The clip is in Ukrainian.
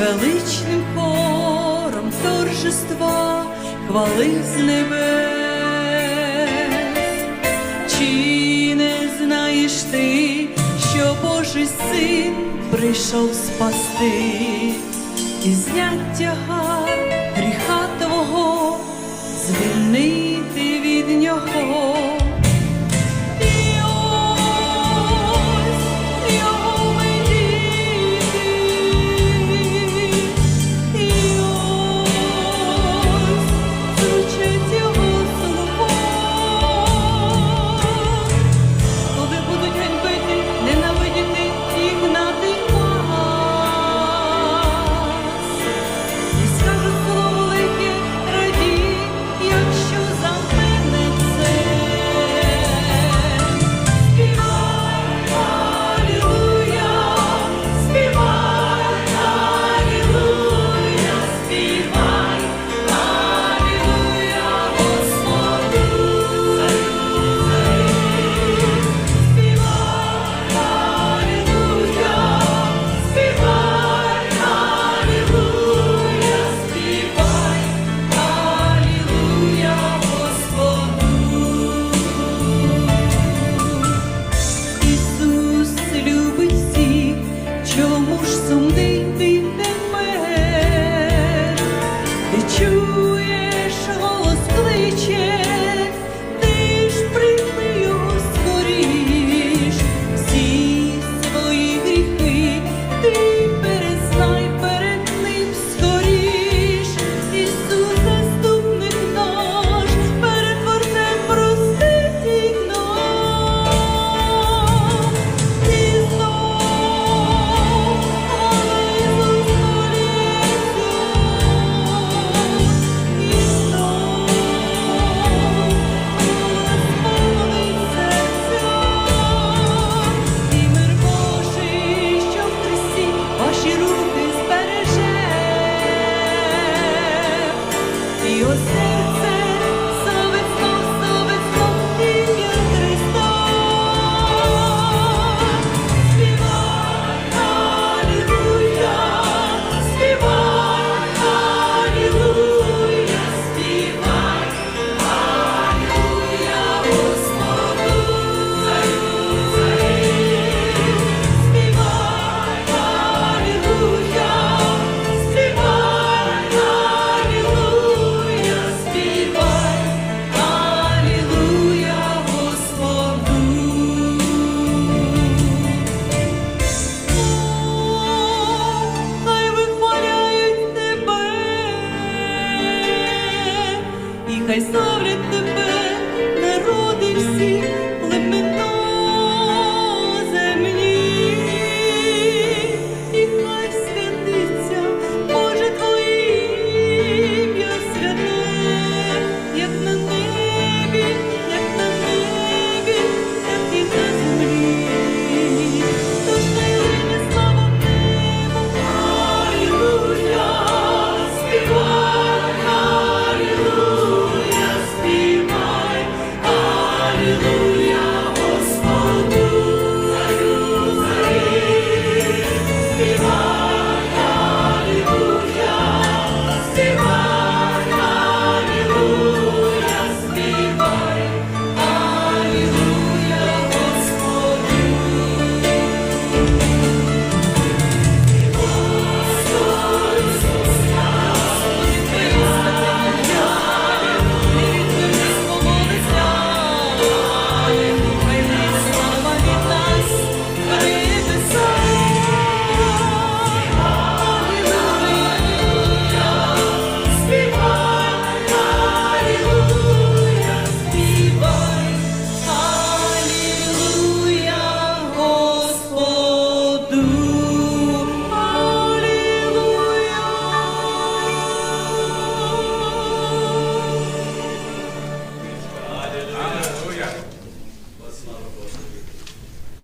величним хором торжества хвалив з небес. Чи не знаєш ти, що Божий син прийшов спасти і знять тягар гріха твого, звільнити від нього. хай сон.